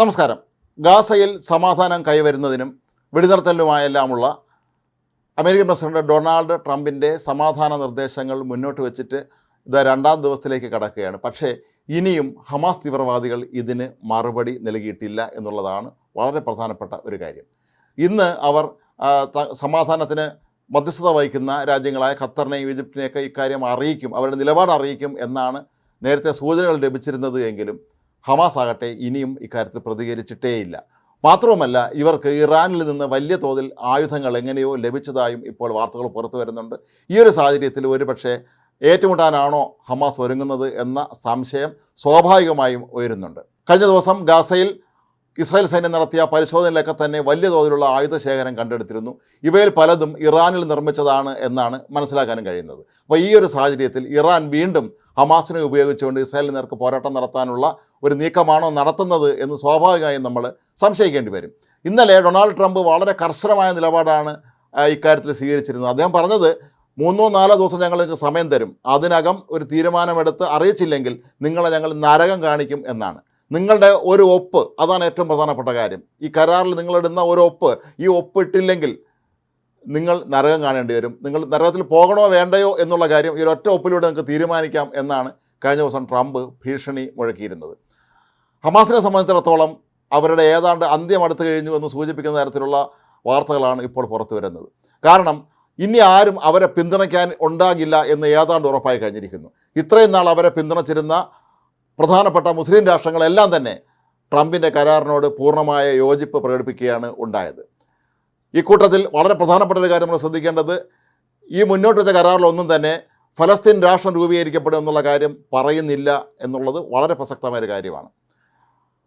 നമസ്കാരം. ഗാസയിൽ സമാധാനം കൈവരുന്നതിനും വെടിനിർത്തലിനുമായെല്ലാമുള്ള അമേരിക്കൻ പ്രസിഡന്റ് ഡൊണാൾഡ് ട്രംപിന്റെ സമാധാന നിർദ്ദേശങ്ങൾ മുന്നോട്ട് വെച്ചിട്ട് ഇത് രണ്ടാം ദിവസത്തിലേക്ക് കടക്കുകയാണ്. പക്ഷേ ഇനിയും ഹമാസ് തീവ്രവാദികൾ ഇതിന് മറുപടി നൽകിയിട്ടില്ല എന്നുള്ളതാണ് വളരെ പ്രധാനപ്പെട്ട ഒരു കാര്യം. ഇന്ന് അവർ സമാധാനത്തിന് മധ്യസ്ഥത വഹിക്കുന്ന രാജ്യങ്ങളായ ഖത്തറിനെയും ഈജിപ്തിനെയൊക്കെ ഇക്കാര്യം അറിയിക്കും അവരുടെ നിലപാട് അറിയിക്കും എന്നാണ് നേരത്തെ സൂചനകൾ ലഭിച്ചിരുന്നത് എങ്കിലും ഹമാസ് ആകട്ടെ ഇനിയും ഇക്കാര്യത്തിൽ പ്രതികരിച്ചിട്ടേയില്ല. മാത്രവുമല്ല ഇവർക്ക് ഇറാനിൽ നിന്ന് വലിയ തോതിൽ ആയുധങ്ങൾ എങ്ങനെയോ ലഭിച്ചതായും ഇപ്പോൾ വാർത്തകൾ പുറത്തു വരുന്നുണ്ട്. ഈ ഒരു സാഹചര്യത്തിൽ ഒരുപക്ഷെ ഏറ്റുമുട്ടാനാണോ ഹമാസ് ഒരുങ്ങുന്നത് എന്ന സംശയം സ്വാഭാവികമായും ഉയരുന്നുണ്ട്. കഴിഞ്ഞ ദിവസം ഗാസയിൽ ഇസ്രായേൽ സൈന്യം നടത്തിയ പരിശോധനയിലൊക്കെ തന്നെ വലിയ തോതിലുള്ള ആയുധ ശേഖരം കണ്ടെടുത്തിരുന്നു. ഇവയിൽ പലതും ഇറാനിൽ നിർമ്മിച്ചതാണ് എന്നാണ് മനസ്സിലാക്കാനും കഴിയുന്നത്. അപ്പോൾ ഈ ഒരു സാഹചര്യത്തിൽ ഇറാൻ വീണ്ടും ഹമാസിനെ ഉപയോഗിച്ചുകൊണ്ട് ഇസ്രായേലിന് നേർക്ക് പോരാട്ടം നടത്താനുള്ള ഒരു നീക്കമാണോ നടത്തുന്നത് എന്ന് സ്വാഭാവികമായും നമ്മൾ സംശയിക്കേണ്ടി വരും. ഇന്നലെ ഡൊണാൾഡ് ട്രംപ് വളരെ കർശനമായ നിലപാടാണ് ഇക്കാര്യത്തിൽ സ്വീകരിച്ചിരുന്നത്. അദ്ദേഹം പറഞ്ഞത് മൂന്നോ നാലോ ദിവസം ഞങ്ങൾക്ക് സമയം തരും. അതിനകം ഒരു തീരുമാനമെടുത്ത് അറിയിച്ചില്ലെങ്കിൽ നിങ്ങളെ ഞങ്ങൾ നരകം കാണിക്കും എന്നാണ്. നിങ്ങളുടെ ഒരു ഒപ്പ് അതാണ് ഏറ്റവും പ്രധാനപ്പെട്ട കാര്യം. ഈ കരാറിൽ നിങ്ങളിടുന്ന ഒരു ഒപ്പ് ഈ ഒപ്പ് ഇട്ടില്ലെങ്കിൽ നിങ്ങൾ നരകം കാണേണ്ടി വരും. നിങ്ങൾ നരകത്തിൽ പോകണോ വേണ്ടയോ എന്നുള്ള കാര്യം ഈ ഒറ്റ ഒപ്പിലൂടെ നിങ്ങൾക്ക് തീരുമാനിക്കാം എന്നാണ് കഴിഞ്ഞ ദിവസം ട്രംപ് ഭീഷണി മുഴക്കിയിരുന്നത്. ഹമാസിനെ സംബന്ധിച്ചിടത്തോളം അവരുടെ ഏതാണ്ട് അന്ത്യം അടുത്ത് കഴിഞ്ഞു എന്ന് സൂചിപ്പിക്കുന്ന തരത്തിലുള്ള വാർത്തകളാണ് ഇപ്പോൾ പുറത്തു വരുന്നത്. കാരണം ഇനി ആരും അവരെ പിന്തുണയ്ക്കാൻ ഉണ്ടാകില്ല എന്ന് ഏതാണ്ട് ഉറപ്പായി കഴിഞ്ഞിരിക്കുന്നു. ഇത്രയും നാൾ അവരെ പിന്തുണച്ചിരുന്ന പ്രധാനപ്പെട്ട മുസ്ലിം രാഷ്ട്രങ്ങളെല്ലാം തന്നെ ട്രംപിന്റെ കരാറിനോട് പൂർണമായ യോജിപ്പ് പ്രകടിപ്പിക്കുകയാണ് ഉണ്ടായത്. ഈ കൂട്ടത്തിൽ വളരെ പ്രധാനപ്പെട്ട ഒരു കാര്യം നമ്മൾ ശ്രദ്ധിക്കേണ്ടത് ഈ മുന്നോട്ട് വെച്ച കരാറിലൊന്നും തന്നെ ഫലസ്തീൻ രാഷ്ട്രം രൂപീകരിക്കപ്പെടും എന്നുള്ള കാര്യം പറയുന്നില്ല എന്നുള്ളത് വളരെ പ്രസക്തമായ ഒരു കാര്യമാണ്.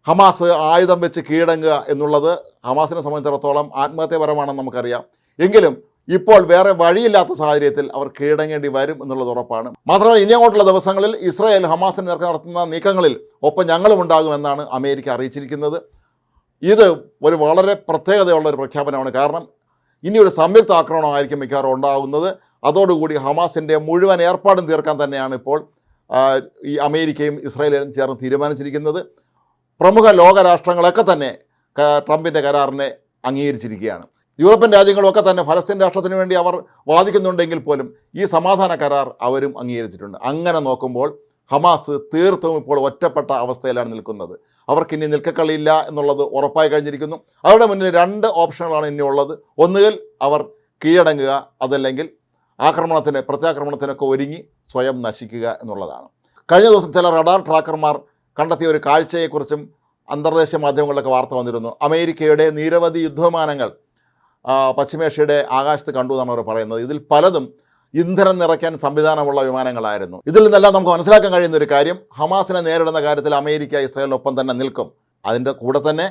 ഹമാസ് ആയുധം വെച്ച് കീഴടങ്ങുക എന്നുള്ളത് ഹമാസിനെ സംബന്ധിച്ചിടത്തോളം ആത്മഹത്യപരമാണെന്ന് നമുക്കറിയാം. എങ്കിലും ഇപ്പോൾ വേറെ വഴിയില്ലാത്ത സാഹചര്യത്തിൽ അവർ കീഴടങ്ങേണ്ടി വരും എന്നുള്ളത് ഉറപ്പാണ്. മാത്രമല്ല ഇനി അങ്ങോട്ടുള്ള ദിവസങ്ങളിൽ ഇസ്രായേൽ ഹമാസിന് നേർക്ക് നടത്തുന്ന നീക്കങ്ങളിൽ ഒപ്പം ഞങ്ങളും ഉണ്ടാകുമെന്നാണ് അമേരിക്ക അറിയിച്ചിരിക്കുന്നത്. ഇത് ഒരു വളരെ പ്രത്യേകതയുള്ള ഒരു പ്രഖ്യാപനമാണ്. കാരണം ഇനി ഒരു സംയുക്ത ആക്രമണമായിരിക്കും മിക്കവാറും ഉണ്ടാകുന്നത്. അതോടുകൂടി ഹമാസിന്റെ മുഴുവൻ ഏർപ്പാടും തീർക്കാൻ തന്നെയാണ് ഇപ്പോൾ ഈ അമേരിക്കയും ഇസ്രായേലും ചേർന്ന് തീരുമാനിച്ചിരിക്കുന്നത്. പ്രമുഖ ലോകരാഷ്ട്രങ്ങളൊക്കെ തന്നെ ട്രംപിന്റെ കരാറിനെ അംഗീകരിച്ചിരിക്കുകയാണ്. യൂറോപ്യൻ രാജ്യങ്ങളൊക്കെ തന്നെ ഫലസ്തീൻ രാഷ്ട്രത്തിന് വേണ്ടി അവർ വാദിക്കുന്നുണ്ടെങ്കിൽ പോലും ഈ സമാധാന കരാർ അവരും അംഗീകരിച്ചിട്ടുണ്ട്. അങ്ങനെ നോക്കുമ്പോൾ ഹമാസ് തീർത്തും ഇപ്പോൾ ഒറ്റപ്പെട്ട അവസ്ഥയിലാണ് നിൽക്കുന്നത്. അവർക്ക് ഇനി നിൽക്കക്കളിയില്ല എന്നുള്ളത് ഉറപ്പായി കഴിഞ്ഞിരിക്കുന്നു. അവരുടെ മുന്നിൽ രണ്ട് ഓപ്ഷനുകളാണ് ഇനി ഉള്ളത്. ഒന്നുകിൽ അവർ കീഴടങ്ങുക അതല്ലെങ്കിൽ ആക്രമണത്തിന് പ്രത്യാക്രമണത്തിനൊക്കെ ഒരുങ്ങി സ്വയം നശിക്കുക എന്നുള്ളതാണ്. കഴിഞ്ഞ ദിവസം ചില റഡാർ ട്രാക്കർമാർ കണ്ടെത്തിയ ഒരു കാഴ്ചയെക്കുറിച്ചും അന്തർദേശീയ മാധ്യമങ്ങളിലൊക്കെ വാർത്ത വന്നിരുന്നു. അമേരിക്കയുടെ നിരവധി യുദ്ധവിമാനങ്ങൾ പശ്ചിമേഷ്യയുടെ ആകാശത്ത് കണ്ടു എന്നാണ് അവർ പറയുന്നത്. ഇതിൽ പലതും ഇന്ധനം നിറയ്ക്കാൻ സംവിധാനമുള്ള വിമാനങ്ങളായിരുന്നു. ഇതിൽ നിന്നെല്ലാം നമുക്ക് മനസ്സിലാക്കാൻ കഴിയുന്ന ഒരു കാര്യം ഹമാസിനെ നേരിടുന്ന കാര്യത്തിൽ അമേരിക്ക ഇസ്രായേലിനൊപ്പം തന്നെ നിൽക്കും. അതിന്റെ കൂടെ തന്നെ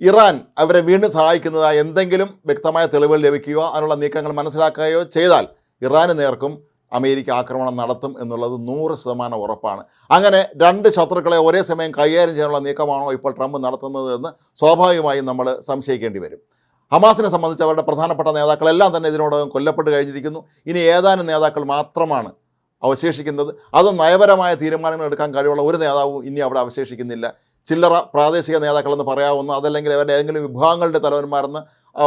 ഇറാൻ അവരെ വീണ്ടും സഹായിക്കുന്നതായി എന്തെങ്കിലും വ്യക്തമായ തെളിവുകൾ ലഭിക്കുകയോ അതിനുള്ള നീക്കങ്ങൾ മനസ്സിലാക്കുകയോ ചെയ്താൽ ഇറാന് നേർക്കും അമേരിക്ക ആക്രമണം നടത്തും എന്നുള്ളത് നൂറ് ശതമാനം ഉറപ്പാണ്. അങ്ങനെ രണ്ട് ശത്രുക്കളെ ഒരേ സമയം കൈകാര്യം ചെയ്യാനുള്ള നീക്കമാണോ ഇപ്പോൾ ട്രംപ് നടത്തുന്നത് എന്ന് സ്വാഭാവികമായും നമ്മൾ സംശയിക്കേണ്ടി വരും. ഹമാസിനെ സംബന്ധിച്ച് അവരുടെ പ്രധാനപ്പെട്ട നേതാക്കളെല്ലാം തന്നെ ഇതിനോടകം കൊല്ലപ്പെട്ട് കഴിഞ്ഞിരിക്കുന്നു. ഇനി ഏതാനും നേതാക്കൾ മാത്രമാണ് അവശേഷിക്കുന്നത്. അത് നയപരമായ തീരുമാനങ്ങൾ എടുക്കാൻ കഴിവുള്ള ഒരു നേതാവും ഇനി അവിടെ അവശേഷിക്കുന്നില്ല. ചില്ലറ പ്രാദേശിക നേതാക്കളെന്ന് പറയാവുന്ന അതല്ലെങ്കിൽ അവരുടെ ഏതെങ്കിലും വിഭാഗങ്ങളുടെ തലവന്മാരെന്ന്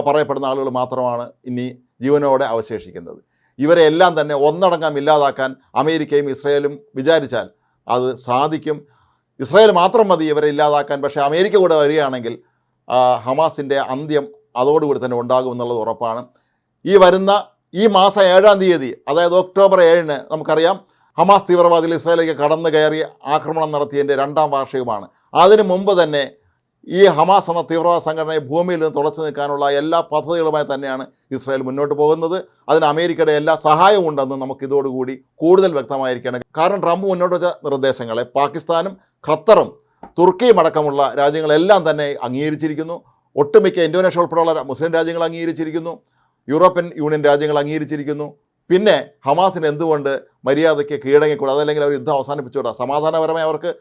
പറയപ്പെടുന്ന ആളുകൾ മാത്രമാണ് ഇനി ജീവനോടെ അവശേഷിക്കുന്നത്. ഇവരെ എല്ലാം തന്നെ ഒന്നടങ്കം ഇല്ലാതാക്കാൻ അമേരിക്കയും ഇസ്രയേലും വിചാരിച്ചാൽ അത് സാധിക്കും. ഇസ്രയേൽ മാത്രം മതി ഇവരെ ഇല്ലാതാക്കാൻ. പക്ഷേ അമേരിക്ക കൂടെ വരികയാണെങ്കിൽ ഹമാസിന്റെ അന്ത്യം അതോടുകൂടി തന്നെ ഉണ്ടാകുമെന്നുള്ളത് ഉറപ്പാണ്. ഈ വരുന്ന ഈ മാസം ഏഴാം തീയതി അതായത് ഒക്ടോബർ ഏഴിന് നമുക്കറിയാം ഹമാസ് തീവ്രവാദികൾ ഇസ്രായേലിലേക്ക് കടന്നു കയറി ആക്രമണം നടത്തിയതിന്റെ രണ്ടാം വാർഷികമാണ്. അതിനു മുമ്പ് തന്നെ ഈ ഹമാസ് എന്ന തീവ്രവാദ സംഘടനയെ ഭൂമിയിൽ നിന്ന് തുടച്ചു നിൽക്കാനുള്ള എല്ലാ പദ്ധതികളുമായി തന്നെയാണ് ഇസ്രായേൽ മുന്നോട്ട് പോകുന്നത്. അതിന് അമേരിക്കയുടെ എല്ലാ സഹായവും ഉണ്ടെന്ന് നമുക്ക് ഇതോടുകൂടി കൂടുതൽ വ്യക്തമായിരിക്കണം കാരണം ട്രംപ് മുന്നോട്ട് വെച്ച നിർദ്ദേശങ്ങളെ പാകിസ്ഥാനും ഖത്തറും തുർക്കിയും അടക്കമുള്ള രാജ്യങ്ങളെല്ലാം തന്നെ അംഗീകരിച്ചിരിക്കുന്നു. ഒട്ടുമിക്ക ഇന്തോനേഷ്യ ഉൾപ്പെടെയുള്ള മുസ്ലിം രാജ്യങ്ങൾ അംഗീകരിച്ചിരിക്കുന്നു. യൂറോപ്യൻ യൂണിയൻ രാജ്യങ്ങൾ അംഗീകരിച്ചിരിക്കുന്നു. പിന്നെ ഹമാസിന് എന്തുകൊണ്ട് മര്യാദയ്ക്ക് കീഴടങ്ങിക്കൂടാ അതല്ലെങ്കിൽ അവർ യുദ്ധം അവസാനിപ്പിച്ചുകൂടാ? സമാധാനപരമായി അവർക്ക്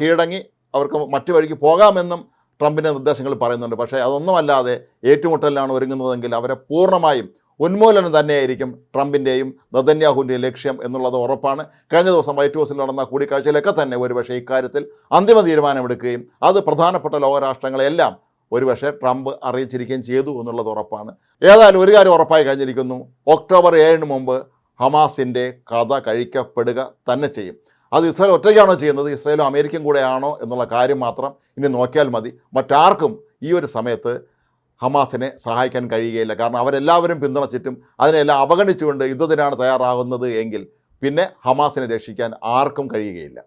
കീഴടങ്ങി അവർക്ക് മറ്റു വഴിക്ക് പോകാമെന്നും ട്രംപിന്റെ നിർദ്ദേശങ്ങൾ പറയുന്നുണ്ട്. പക്ഷേ അതൊന്നുമല്ലാതെ ഏറ്റുമുട്ടലിലാണ് ഒരുങ്ങുന്നതെങ്കിൽ അവരെ പൂർണമായും ഉന്മൂലനം തന്നെയായിരിക്കും ട്രംപിന്റെയും നദന്യാഹുവിന്റെയും ലക്ഷ്യം എന്നുള്ളത് ഉറപ്പാണ്. കഴിഞ്ഞ ദിവസം വൈറ്റ് ഹൗസിൽ നടന്ന കൂടിക്കാഴ്ചയിലൊക്കെ തന്നെ ഒരുപക്ഷേ ഇക്കാര്യത്തിൽ അന്തിമ തീരുമാനമെടുക്കുകയും അത് പ്രധാനപ്പെട്ട ലോകരാഷ്ട്രങ്ങളെല്ലാം ഒരുപക്ഷെ ട്രംപ് അറിയിച്ചിരിക്കുകയും ചെയ്തു എന്നുള്ളത് ഉറപ്പാണ്. ഏതായാലും ഒരു കാര്യം ഉറപ്പായി കഴിഞ്ഞിരിക്കുന്നു. ഒക്ടോബർ ഏഴിന് മുമ്പ് ഹമാസിന്റെ കഥ കഴിക്കപ്പെടുക തന്നെ ചെയ്യും. അത് ഇസ്രായേൽ ഒറ്റയ്ക്കാണോ ചെയ്യുന്നത്? ഇസ്രായേലും അമേരിക്കയും കൂടെയാണോ എന്നുള്ള കാര്യം മാത്രം ഇനി നോക്കിയാൽ മതി. മറ്റാർക്കും ഈ ഒരു സമയത്ത് ഹമാസിനെ സഹായിക്കാൻ കഴിയുകയില്ല. കാരണം അവരെല്ലാവരും പിന്തുണച്ചിട്ടും അതിനെല്ലാം അവഗണിച്ചുകൊണ്ട് യുദ്ധത്തിനാണ് തയ്യാറാകുന്നത് എങ്കിൽ പിന്നെ ഹമാസിനെ രക്ഷിക്കാൻ ആർക്കും കഴിയുകയില്ല.